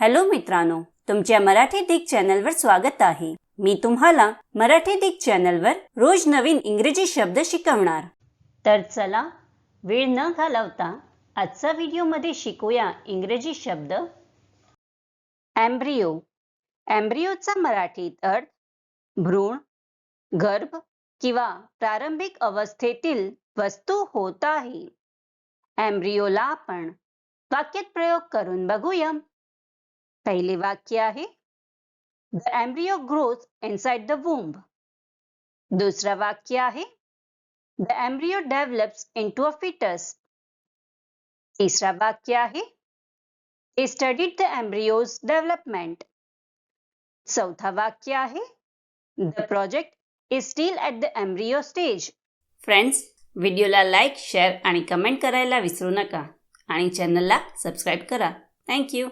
Hello मित्रांनो तुमच्या मराठी दिग चॅनलवर स्वागत आहे. मी तुम्हाला मराठी दिग चॅनलवर रोज नवीन इंग्रजी शब्द शिकवणार. तर चला वेळ न घालवता आजचा व्हिडिओमध्ये शिकूया इंग्रजी शब्द. ॲम्ब्रिओ ॲम्ब्रिओचा मराठीत अर्थ भ्रूण गर्भ किंवा प्रारंभिक अवस्थेतील वस्तू होत आहे. ॲम्ब्रिओला आपण वाक्यात प्रयोग करून बघूया. पहिले वाक्य आहे the embryo growth inside the womb दुसरं वाक्य आहे the embryo develops into a foetus तिसरा वाक्य आहे a studied the embryo's development चौथा वाक्य आहे the project is still at the embryo stage friends व्हिडिओला लाईक शेअर आणि कमेंट करायला विसरू नका आणि चॅनलला सबस्क्राईब करा. थँक्यू